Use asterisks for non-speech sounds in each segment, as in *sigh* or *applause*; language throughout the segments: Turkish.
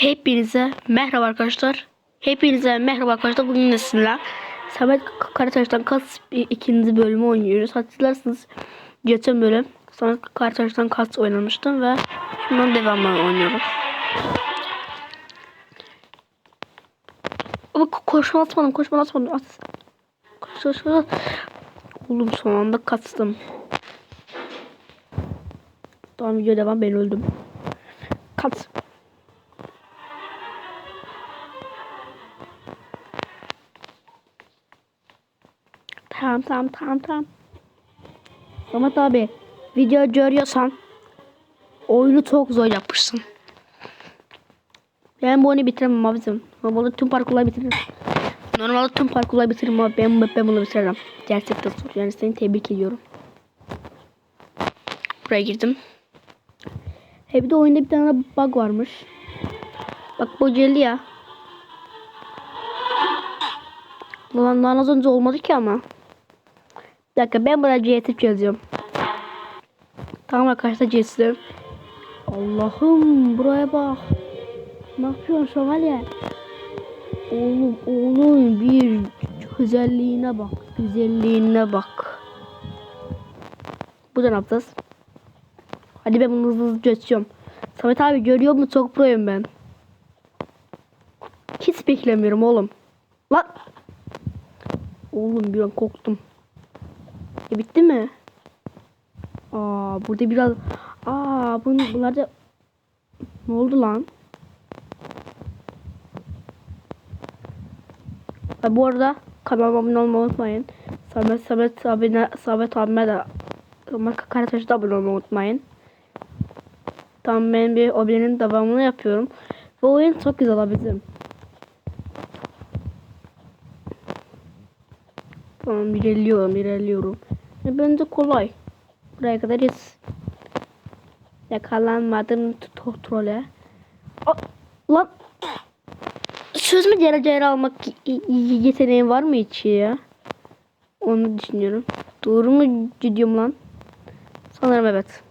Hepinize merhaba arkadaşlar. Hepinize merhaba arkadaşlar. Bugün de sizinle Samet Karataş'tan Kas ikinci bölümü oynuyoruz. Hatırlarsınız geçen bölüm Samet Karataş'tan Kas oynamıştım ve şimdi devamlı oynuyorum. Ama ko- koşma atmadım, koşma atmadım. At. Koş, koş, koş. Oğlum son anda kaçtım. Tamam video devam ben öldüm. Kaç. Tamam tamam tamam tamam. Samet abi video görüyorsan oyunu çok zor yapmışsın. Ben bu oyunu bitiremem abicim. Normalde tüm parkurları bitiririm. Normalde tüm parkurları bitiririm ama ben, ben bunu bitiririm. Gerçekten zor. Yani seni tebrik ediyorum. Buraya girdim. He bir de oyunda bir tane bug varmış. Bak bu geldi ya. Lan, lan az önce olmadı ki ama. Bir dakika ben buraya CS'ip yazıyorum. Tamam arkadaşlar CS'im. Allah'ım buraya bak. Ne yapıyorsun şövalye? Oğlum oğlum bir güzelliğine bak. Güzelliğine bak. Burada ne yapacağız? Hadi ben bunu hızlı hızlı geçiyorum. Samet abi görüyor mu? Çok proyum ben. Hiç beklemiyorum oğlum. Lan. Oğlum bir an korktum. E bitti mi? Aa burada biraz Aa bun bunlar da ne oldu lan? Ve bu arada kanalıma abone olmayı unutmayın. Samet Samet abine Samet abime de Samet Karataş'a da abone olmayı unutmayın. Tamam ben bir objenin devamını yapıyorum. Ve oyun çok güzel abicim. Tamam ilerliyorum ilerliyorum. E, bence kolay. Buraya kadar hiç yakalanmadım trole. Lan söz mü cere almak y- y- yeteneğin var mı hiç ya? Onu düşünüyorum. Doğru mu gidiyorum lan? Sanırım evet.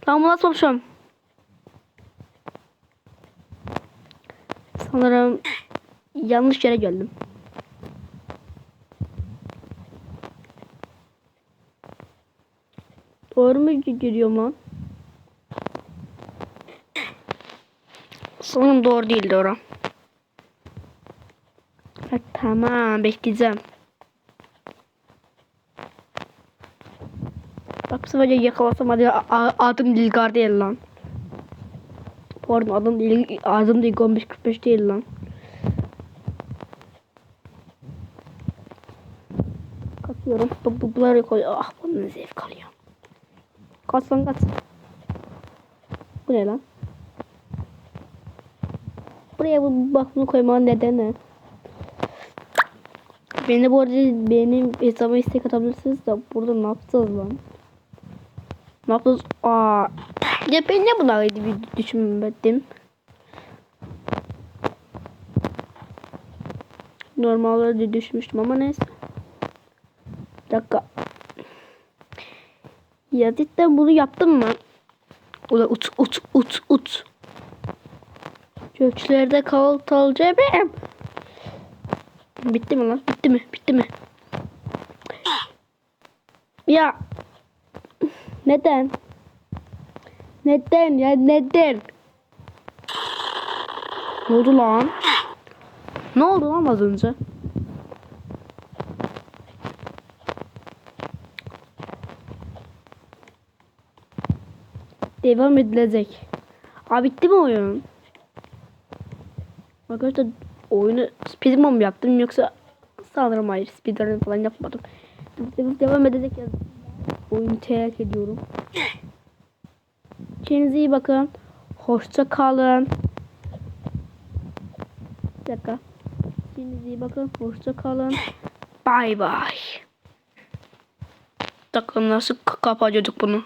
Tamam nasıl yapacağım? Sanırım yanlış yere geldim. Doğru mu gidiyorum lan? Sanırım doğru değil doğru. Ha, tamam bekleyeceğim. Bak de yakalasam hadi adım Dilgar değil lan. Pardon adım değil adım değil 1545 değil lan. Katıyorum. Bu, bu, bunları koy. Ah bunun zevk alıyor. Kaç lan kaç. Bu ne lan? Buraya bu bak bunu koymanın nedeni. Beni bu arada benim hesabıma istek atabilirsiniz de burada ne yapacağız lan? Ne yapacağız? Aa. Ya ben ne buna bir düşünmedim. Normalde düşmüştüm ama neyse. Bir dakika. Ya cidden bunu yaptım mı? Ula ut ut ut ut. Göçlerde kal talcebem. Bitti mi lan? Bitti mi? Bitti mi? Ya. Neden? Neden ya neden? Ne oldu lan? Ne oldu lan az önce? Devam edilecek. Abi bitti mi oyun? Arkadaşlar oyunu speedrun mu yaptım yoksa sanırım hayır speedrun falan yapmadım. Devam, edecek ya. Oyunu terk ediyorum. *laughs* Kendinize iyi bakın. Hoşça kalın. Bir dakika. Kendinize iyi bakın. Hoşça kalın. Bay bay. Dakika nasıl kapatıyorduk bunu?